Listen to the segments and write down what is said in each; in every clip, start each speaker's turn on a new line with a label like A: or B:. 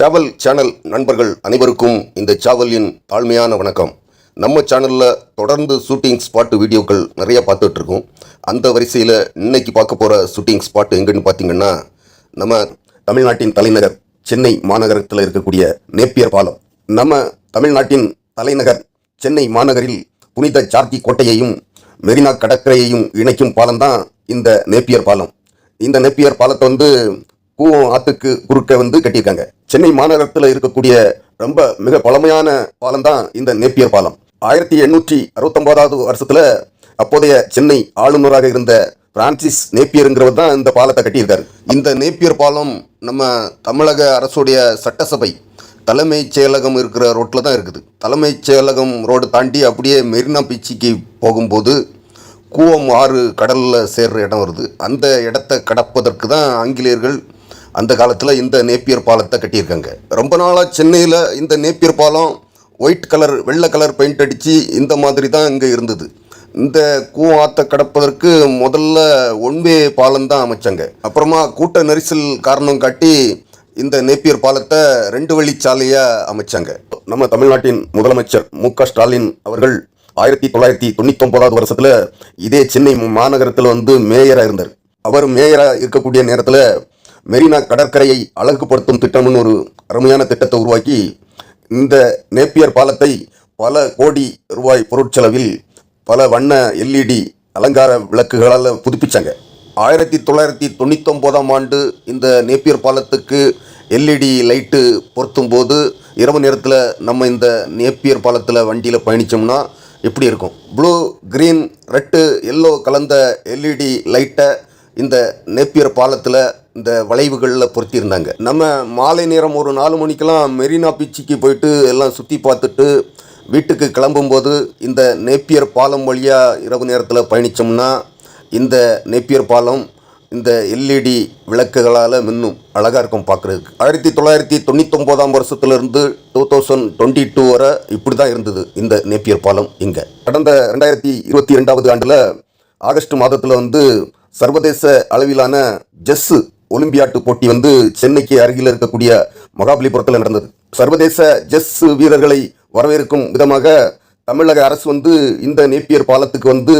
A: சாவல் channel நண்பர்கள் அனைவருக்கும் இந்த சாவலின் தாழ்மையான வணக்கம். நம்ம சேனலில் தொடர்ந்து ஷூட்டிங் ஸ்பாட் வீடியோக்கள் நிறைய பார்த்துட்டு இருக்கோம். அந்த வரிசையில் இன்னைக்கு பார்க்க போகிற ஷூட்டிங் ஸ்பாட் எங்கன்னு பார்த்தீங்கன்னா நம்ம தமிழ்நாட்டின் தலைநகர் சென்னை மாநகரத்தில் இருக்கக்கூடிய நேப்பியர் பாலம் நம்ம தமிழ்நாட்டின் தலைநகர் சென்னை மாநகரில் புனித சார்த்தி கோட்டையையும் மெரினா கடற்கரையையும் இணைக்கும் பாலம் தான் இந்த நேப்பியர் பாலம் இந்த நேப்பியர் பாலத்தை வந்து கூவம் ஆத்துக்கு குறுக்க வந்து கட்டியிருக்காங்க. சென்னை மாநகரத்தில் இருக்கக்கூடிய ரொம்ப மிக பழமையான பாலம் தான் இந்த நேப்பியர் பாலம். ஆயிரத்தி எண்ணூற்றி அறுபத்தொன்பதாவது வருஷத்தில் அப்போதைய சென்னை ஆளுநராக இருந்த பிரான்சிஸ் நேப்பியருங்கிறவர் தான் இந்த பாலத்தை கட்டியிருக்காரு. இந்த நேப்பியர் பாலம் நம்ம தமிழக அரசுடைய சட்டசபை தலைமைச் செயலகம் இருக்கிற ரோட்டில் தான் இருக்குது. தலைமைச் செயலகம் ரோடு தாண்டி அப்படியே மெரினா பீச்சுக்கு போகும்போது கூவம் ஆறு கடலில் சேர்ற இடம் வருது. அந்த இடத்த கடப்பதற்கு தான் ஆங்கிலேயர்கள் அந்த காலத்தில் இந்த நேப்பியர் பாலத்தை கட்டியிருக்காங்க. ரொம்ப நாளாக சென்னையில் இந்த நேப்பியர் பாலம் ஒயிட் கலர் வெள்ளை கலர் பெயிண்ட் அடித்து இந்த மாதிரி தான் இங்கே இருந்தது. இந்த கூவம் ஆற்ற கடப்பதற்கு முதல்ல ஒன்வே பாலம் தான் அமைச்சாங்க. அப்புறமா கூட்ட நெரிசல் காரணம் காட்டி இந்த நேப்பியர் பாலத்தை ரெண்டு வழிச்சாலையாக அமைச்சாங்க. நம்ம தமிழ்நாட்டின் முதலமைச்சர் மு க ஸ்டாலின் அவர்கள் ஆயிரத்தி தொள்ளாயிரத்தி தொண்ணூற்றி ஒன்பதாவது வருஷத்தில் இதே சென்னை மாநகரத்தில் வந்து மேயராக இருந்தார். அவர் மேயராக இருக்கக்கூடிய நேரத்தில் மெரினா கடற்கரையை அழகுபடுத்தும் திட்டம்னு ஒரு அருமையான திட்டத்தை உருவாக்கி இந்த நேப்பியர் பாலத்தை பல கோடி ரூபாய் பொருட்செலவில் பல வண்ண எல்இடி அலங்கார விளக்குகளால் புதுப்பித்தாங்க ஆயிரத்தி தொள்ளாயிரத்தி தொண்ணூத்தொம்போதாம் ஆண்டு இந்த நேப்பியர் பாலத்துக்கு எல்இடி லைட்டு பொருத்தும் போது இரவு நேரத்தில் நம்ம இந்த நேப்பியர் பாலத்தில் வண்டியில் பயணித்தோம்னா எப்படி இருக்கும்? ப்ளூ க்ரீன் ரெட்டு எல்லோ கலந்த எல்இடி லைட்டை இந்த நேப்பியர் பாலத்தில் இந்த வளைவுகளில் பொருத்தியிருந்தாங்க. நம்ம மாலை நேரம் ஒரு நாலு மணிக்கெல்லாம் மெரினா பீச்சுக்கு போயிட்டு எல்லாம் சுற்றி பார்த்துட்டு வீட்டுக்கு கிளம்பும்போது இந்த நேப்பியர் பாலம் வழியாக இரவு நேரத்தில் பயணித்தோம்னா இந்த நேப்பியர் பாலம் இந்த எல்இடி விளக்குகளால் மின்னும் அழகாக இருக்கும் பார்க்குறதுக்கு. ஆயிரத்தி தொள்ளாயிரத்தி தொண்ணூத்தொம்போதாம் வருஷத்துலேருந்து டூ தௌசண்ட் டுவெண்ட்டி டூ வரை இப்படி தான் இருந்தது இந்த நேப்பியர் பாலம் இங்கே. கடந்த ரெண்டாயிரத்தி இருபத்தி ரெண்டாவது ஆண்டில் ஆகஸ்ட் மாதத்தில் வந்து சர்வதேச அளவிலான ஜெஸ் ஒலிம்பியாட்டு போட்டி வந்து சென்னைக்கு அருகில் இருக்கக்கூடிய மகாபலிபுரத்தில் நடந்தது. சர்வதேச ஜெஸ் வீரர்களை வரவேற்கும் விதமாக தமிழக அரசு வந்து இந்த நேப்பியர் பாலத்துக்கு வந்து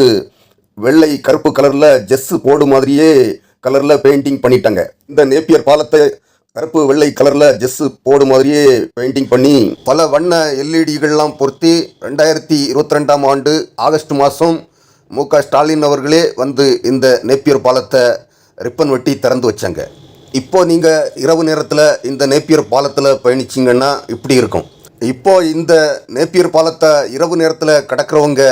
A: வெள்ளை கருப்பு கலரில் ஜெஸ் போடு மாதிரியே கலரில் பெயிண்டிங் பண்ணிட்டாங்க. இந்த நேப்பியர் பாலத்தை கருப்பு வெள்ளை கலரில் ஜெஸ் போடு மாதிரியே பெயிண்டிங் பண்ணி பல வண்ண எல்இடிகள்லாம் பொருத்தி ரெண்டாயிரத்தி இருபத்தி ரெண்டாம் ஆண்டு ஆகஸ்ட் மாதம் மு க ஸ்டாலின் அவர்களே வந்து இந்த நேப்பியர் பாலத்தை ரிப்பன் வெட்டி திறந்து வச்சாங்க. இப்போது நீங்கள் இரவு நேரத்தில் இந்த நேப்பியர் பாலத்தில் பயணிச்சிங்கன்னா இப்படி இருக்கும். இப்போ இந்த நேப்பியர் பாலத்தை இரவு நேரத்தில் கடக்கிறவங்க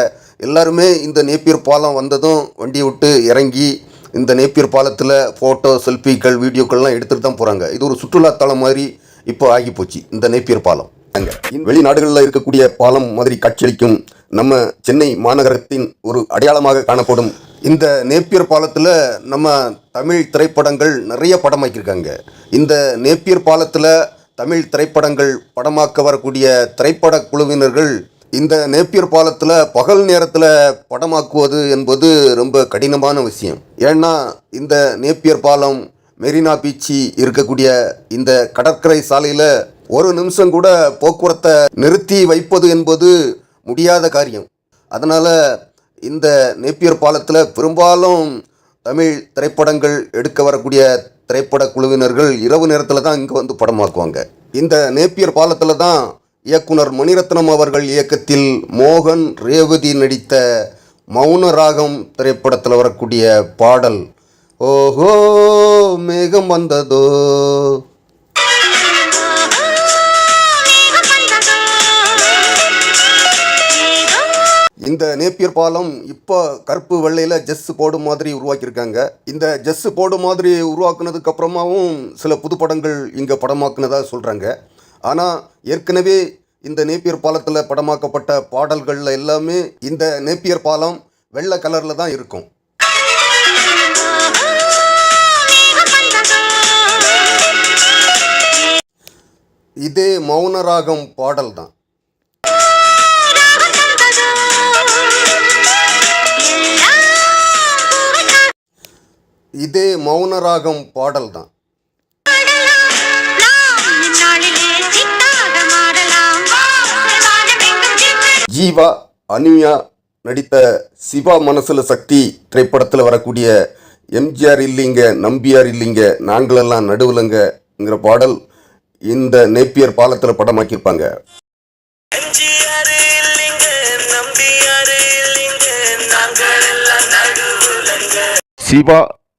A: எல்லாருமே இந்த நேப்பியர் பாலம் வந்ததும் வண்டியை விட்டு இறங்கி இந்த நேப்பியர் பாலத்தில் ஃபோட்டோ செல்ஃபிகள் வீடியோக்கள்லாம் எடுத்துகிட்டு தான் போகிறாங்க இது ஒரு சுற்றுலாத்தலம் மாதிரி இப்போ ஆகி போச்சு இந்த நேப்பியர் பாலம். அங்கே. வெளிநாடுகளில் இருக்கக்கூடிய பாலம் மாதிரி காட்சியளிக்கும் நம்ம சென்னை மாநகரத்தின் ஒரு அடையாளமாக காணப்படும் இந்த நேப்பியர் பாலத்தில் நம்ம தமிழ் திரைப்படங்கள் நிறைய படமாக்கியிருக்காங்க. இந்த நேப்பியர் பாலத்தில் தமிழ் திரைப்படங்கள் படமாக்க வரக்கூடிய திரைப்பட குழுவினர்கள் இந்த நேப்பியர் பாலத்தில் பகல் நேரத்தில் படமாக்குவது என்பது ரொம்ப கடினமான விஷயம். ஏன்னா இந்த நேப்பியர் பாலம் மெரினா பீச்சி இருக்கக்கூடிய இந்த கடற்கரை சாலையில் ஒரு நிமிஷம் கூட போக்குவரத்தை நிறுத்தி வைப்பது என்பது முடியாத காரியம். அதனால் இந்த நேப்பியர் பாலத்தில் பெரும்பாலும் தமிழ் திரைப்படங்கள் எடுக்க வரக்கூடிய திரைப்பட குழுவினர்கள் இரவு நேரத்தில் தான் இங்கே வந்து படமாக்குவாங்க. இந்த நேப்பியர் பாலத்தில் தான் இயக்குனர் மணிரத்னம் அவர்கள் இயக்கத்தில் மோகன் ரேவதி நடித்த மௌன ராகம் திரைப்படத்தில் வரக்கூடிய பாடல். ஓஹோ மேகம் வந்ததோ? இந்த நேப்பியர் பாலம் இப்போ கருப்பு வெள்ளையில் ஜெஸ் போடும் மாதிரி உருவாக்கியிருக்காங்க. இந்த ஜெஸ் போடும் மாதிரி உருவாக்குனதுக்கு அப்புறமாவும் சில புது படங்கள் இங்கே படமாக்குனதாக சொல்கிறாங்க ஆனால் ஏற்கனவே இந்த நேப்பியர் பாலத்தில் படமாக்கப்பட்ட பாடல்களில் எல்லாமே இந்த நேப்பியர் பாலம் வெள்ளை கலரில் தான் இருக்கும். இதே மௌனராகம் பாடல் தான் இதே மௌனராகம் பாடல் தான் ஜீவா அனுயா நடித்த சிவா மனசில் சக்தி திரைப்படத்தில் வரக்கூடிய எம்ஜிஆர் இல்லைங்க நம்பியார் இல்லைங்க நாங்களெல்லாம் நடுவிலங்கிற பாடல் இந்த நேப்பியர் பாலத்தில் படமாக்கியிருப்பாங்க. சிவா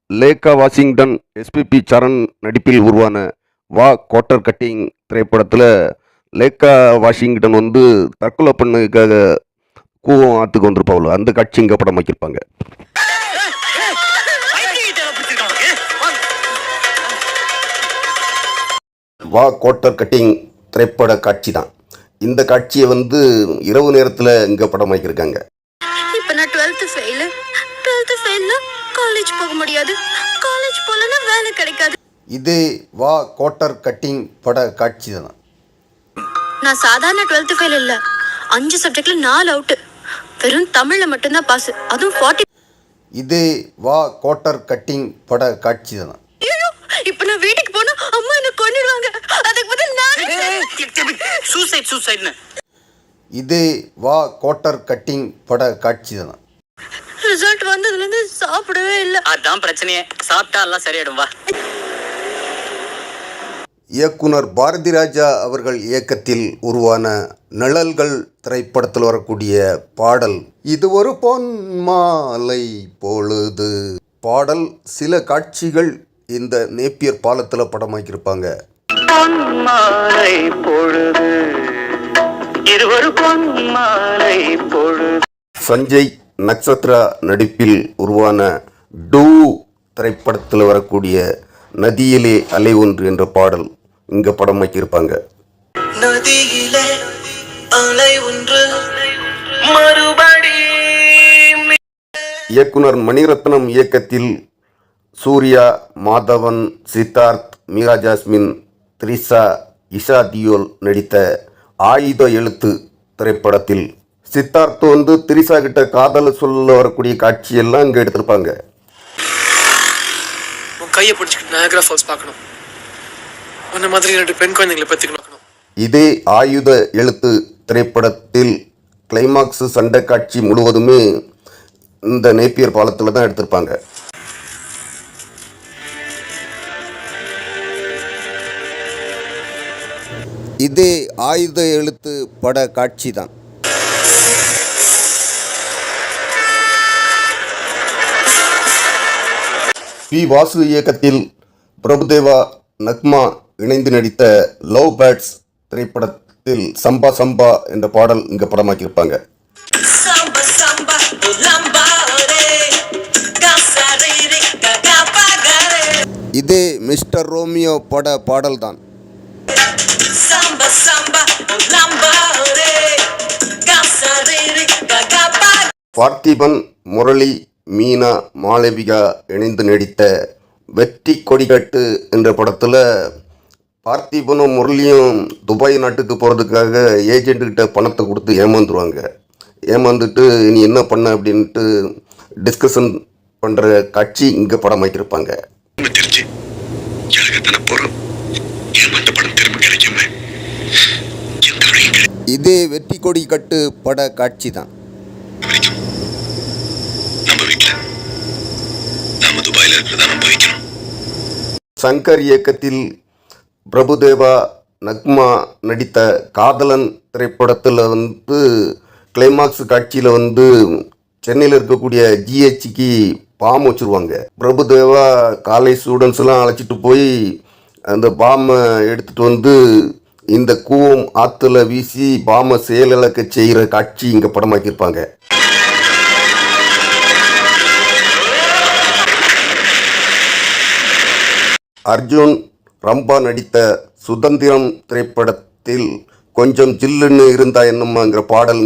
A: லேக்கா வாஷிங்டன் எஸ்பிபி சரண் நடிப்பில் உருவான வா கோட்டர் கட்டிங் திரைப்படத்தில் லேக்கா வாஷிங்டன் வந்து தற்கொலை பண்ணுக்காக கூவம் ஆற்றுக்கு வந்திருப்பாவில் அந்த காட்சி இங்கே படம் வைக்கிருப்பாங்க. வா கோட்டர் கட்டிங் திரைப்பட காட்சி தான் இந்த காட்சியை வந்து இரவு நேரத்தில் இங்கே
B: படம் வைக்கிருக்காங்க.
A: இது வா கோட்டர் கட்டிங் பட காட்சி தான்.
B: நான் சாதாரண டுவெல்த் ஃபெயில் இல்ல. அஞ்சு சப்ஜெக்ட்ல நாலு அவுட் வெறும் தமிழ்ல மட்டும்தான் பாஸ் அதுவும் ஃபார்ட்டி
A: இது வா கோட்டர் கட்டிங் பட காட்சி தான்.
B: இப்ப நான் வீட்டுக்கு போனா அம்மா என்ன கொன்னுடுவாங்க. அதுக்கு பதில் நான்
C: சூசைட் சூசைட்னு
A: இது வா கோட்டர் கட்டிங் பட காட்சி தான்.
B: ரிசல்ட் வந்ததுல இருந்து சாப்பிடவே இல்ல.
C: அதான் பிரச்சனையே. சாப்பிட்டா எல்லாம் சரியாயிடும் வா.
A: இயக்குனர் பாரதி ராஜா அவர்கள் இயக்கத்தில் உருவான நிழல்கள் திரைப்படத்தில் வரக்கூடிய பாடல். இது ஒரு பொன் மாலை பொழுது. பாடல் சில காட்சிகள் இந்த நேப்பியர் பாலத்தில் படமாக்கியிருப்பாங்க சஞ்சய் நக்சத்ரா நடிப்பில் உருவான டூ திரைப்படத்தில் வரக்கூடிய நதியிலே அலை ஒன்று என்ற பாடல். இங்கே படமாக்கியிருப்பாங்க
C: நதியிலே அலை ஒன்று மறுபடி
A: இயக்குனர் மணிரத்னம் இயக்கத்தில் சூர்யா மாதவன் சித்தார்த் மீரா ஜாஸ்மின் த்ரிஷா இஷா தியோல் நடித்த ஆயுத எழுத்து திரைப்படத்தில் சித்தார்த் வந்து த்ரிஷா கிட்ட காதல் சொல்ல வரக்கூடிய காட்சியெல்லாம் இங்கே எடுத்திருப்பாங்க.
D: கையை பிடிச்சிக்கிட்டு நயக்ரா ஃபால்ஸ் பார்க்கணும். மாதிரி ரெண்டு பெண் குழந்தைங்களை
A: இதே ஆயுத எழுத்து திரைப்படத்தில் கிளைமாக்ஸ் சண்டை காட்சி முழுவதுமே இந்த நேப்பியர் பாலத்தில் தான் எடுத்திருப்பாங்க. இதே ஆயுத எழுத்து பட காட்சி தான். பி வாசு இயக்கத்தில் பிரபுதேவா நக்மா இணைந்து நடித்த லவ் பேர்ட்ஸ் திரைப்படத்தில் சம்பா சம்பா என்ற பாடல் இங்கே படமாக்கியிருப்பாங்க. இதே மிஸ்டர் ரோமியோ பட பாடல் தான்
C: Samba, samba, lamba, re. Dançare, re, gaga, pagare.
A: Parthiban Murali Meena Malavika இணைந்து நடித்த வெற்றி கொடிகட்டு என்ற படத்தில் பார்த்திபனும் முரளியும் துபாய் நாட்டுக்கு போகிறதுக்காக ஏஜென்ட்டுக்கிட்ட பணத்தை கொடுத்து ஏமாந்துருவாங்க. ஏமாந்துட்டு நீ என்ன பண்ண? அப்படின்ட்டு டிஸ்கஷன் பண்ணுற காட்சி இங்கே படமாக்கியிருப்பாங்க.
E: கிடை-
A: இதே வெற்றி கொடி கட்டு பட காட்சி தான். சங்கர் இயக்கத்தில் பிரபுதேவா நக்மா நடித்த காதலன் திரைப்படத்தில் வந்து கிளைமாக்ஸ் காட்சியில் வந்து சென்னையில் இருக்கக்கூடிய ஜிஹெச்சுக்கு பாம் வச்சுருவாங்க. பிரபுதேவா காலேஜ் ஸ்டூடெண்ட்ஸ்லாம் அழைச்சிட்டு போய் அந்த பாமை எடுத்துகிட்டு வந்து இந்த கூவம் ஆற்றுல வீசி பாமை செயலிழக்க செய்கிற காட்சி இங்கே படமாக்கியிருப்பாங்க. அர்ஜுன் ரம்பா நடித்த சுதந்திரம் திரைப்படத்தில் கொஞ்சம் ஜில்லுன்னு இருந்தா என்னம்மாங்கிற பாடல்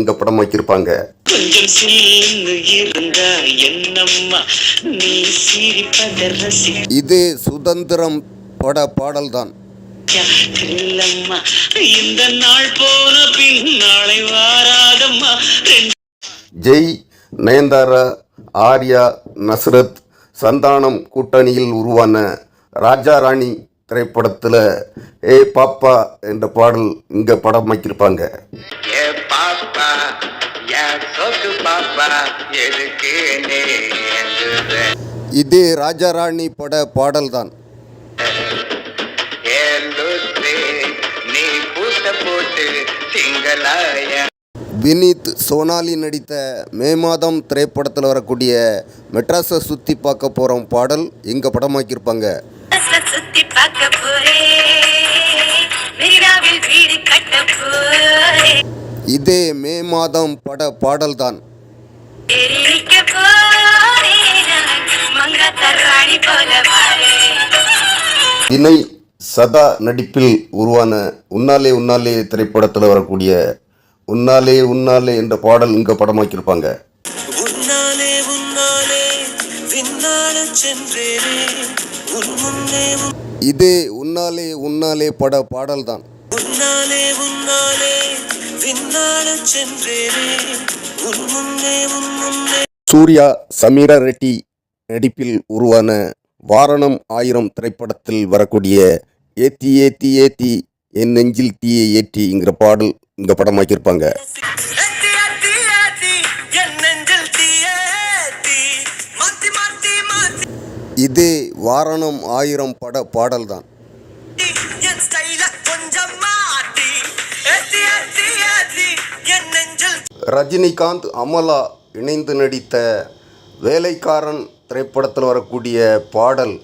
C: கொஞ்சம் சில்லுன்னு இருந்தா என்னம்மா? நீ சிரிப்பத ரசிக்க
A: இது சுதந்திரம் பட பாடல் தான்
C: இல்லம்மா இந்த நாள் போன பின் நாளை வாராதம்மா. ரெண்டு
A: ஜெய் நயன்தாரா ஆர்யா நஸ்ரத் சந்தானம் கூட்டணியில் உருவான ராஜா ராணி திரைப்படத்தில் ஏ பாப்பா என்ற பாடல் இங்கே
F: நீ எங்குற
A: இதே ராஜாராணி பட பாடல்தான். வினீத் சோனாலி நடித்த மே மாதம் திரைப்படத்தில் வரக்கூடிய மெட்ராஸை சுற்றி பார்க்க போகிறோம் பாடல் இங்கே படமாக்கியிருப்பாங்க
B: சுத்தி பார்க்க போறேன் மெரினாவில் வீடு கட்ட போறேன்
A: இதே மே மாதம் பட பாடல்தான்.
B: தெரிவிக்க போறேன் மங்காத்த ராணி போல
A: வினய் சதா நடிப்பில் உருவான உன்னாலே உன்னாலே திரைப்படத்தில் வரக்கூடிய உன்னாலே உன்னாலே என்ற பாடல் இங்கே படமாக்கியிருப்பாங்க.
C: உன்னாலே உன்னாலே விண்ணால சென்றேனே. உன் முன்னே
A: இதே உன்னாலே உன்னாலே பட பாடல்தான்.
C: உன்னாலே உன்னாலே விண்ணால சென்றேனே. உன் முன்னே உன் முன்னே.
A: சூர்யா சமீரா ரெட்டி நடிப்பில் உருவான வாரணம் ஆயிரம் திரைப்படத்தில் வரக்கூடிய ஏத்தி ஏத்தி ஏத்தி என் நெஞ்சில் தீயை ஏற்றிங்கிற பாடல் இங்கே படமாக்கியிருப்பாங்க. இதே வாரணம் ஆயிரம் பட பாடல்தான். ரஜினிகாந்த் அமலா இணைந்து நடித்த வேலைக்காரன் திரைப்படத்தில் வரக்கூடிய பாடல்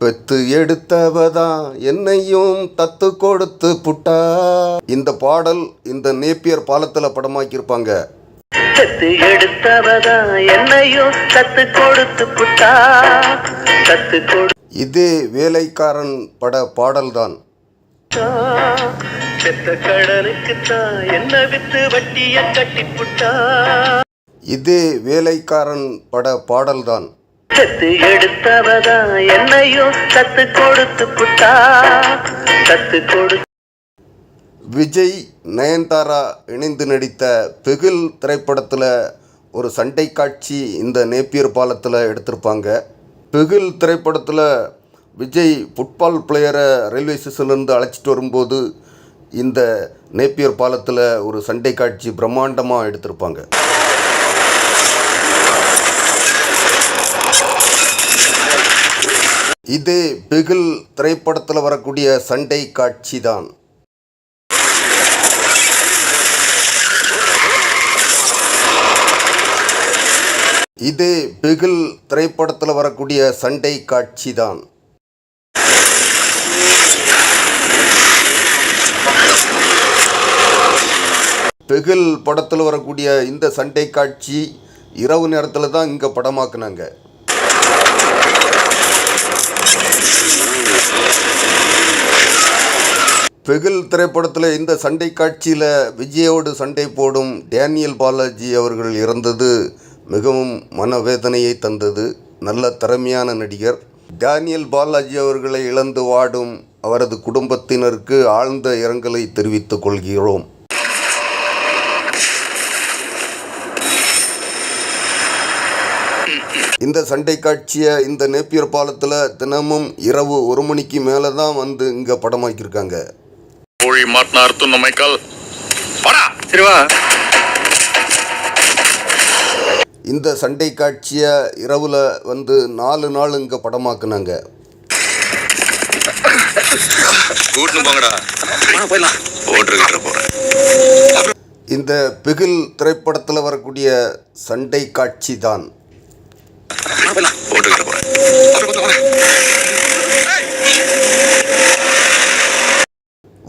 A: பெத்து எடுத்தவதான் என்னையும் தத்து கொடுத்து புட்டா? இந்த பாடல் இந்த நேப்பியர் பாலத்தில் படமாக்கியிருப்பாங்க.
F: தத்து எடுத்தவதா என்னையும் தத்து கொடுத்து புட்டா? தத்து
A: இதே வேலைக்காரன் பட பாடல்தான்.
F: செத்த கடனுக்கு தான் என்ன வித்து வட்டிய கட்டி புட்டா?
A: இதே வேலைக்காரன் பட பாடல்தான்.
F: தத்து எடுத்தவதா என்னையும் தத்து கொடுத்து புட்டா? தத்து கொடு
A: விஜய் நயன்தாரா இணைந்து நடித்த பிகில் திரைப்படத்தில் ஒரு சண்டை காட்சி இந்த நேப்பியர் பாலத்தில் எடுத்திருப்பாங்க. பிகில் திரைப்படத்தில் விஜய் ஃபுட்பால் பிளேயரை ரயில்வே ஸ்டேஷன்லேருந்து அழைச்சிட்டு வரும்போது இந்த நேப்பியர் பாலத்தில் ஒரு சண்டை காட்சி பிரம்மாண்டமாக எடுத்திருப்பாங்க. இதே பிகில் திரைப்படத்தில் வரக்கூடிய சண்டை காட்சி தான் இது பிகில் திரைப்படத்தில் வரக்கூடிய சண்டை காட்சி தான் பிகில் படத்தில் வரக்கூடிய இந்த சண்டை காட்சி இரவு நேரத்தில் தான் இங்கே படமாக்குனாங்க. பெகில் திரைப்படத்தில் இந்த சண்டை காட்சியில் விஜயோடு சண்டை போடும் டேனியல் பாலாஜி அவர்கள் இறந்தது மிகவும் மனவேதனையை தந்தது நல்ல திறமையான நடிகர். டேனியல் பாலாஜி அவர்களை இழந்து வாடும் அவரது குடும்பத்தினருக்கு ஆழ்ந்த இரங்கலை தெரிவித்துக் கொள்கிறோம். இந்த சண்டை காட்சியை இந்த நேப்பியர் பாலத்தில் தினமும் இரவு ஒரு மணிக்கு மேலே தான் வந்து இங்கே படமாக்கியிருக்காங்க.
E: கோழி மாட்டினா அர்த்தம் மைக்கேல்.
A: இந்த சண்டை காட்சியை இரவில் வந்து நாலு நாள் இங்கே படமாக்குனாங்க. இந்த பிகில் திரைப்படத்தில் வரக்கூடிய சண்டை காட்சி தான்.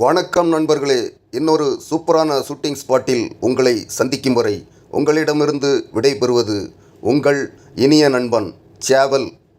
A: வணக்கம் நண்பர்களே. இன்னொரு சூப்பரான ஷூட்டிங் ஸ்பாட்டில் உங்களை சந்திக்கும் வரை உங்களிடமிருந்து விடைபெறுவது உங்கள் இனிய நண்பன் சேவல்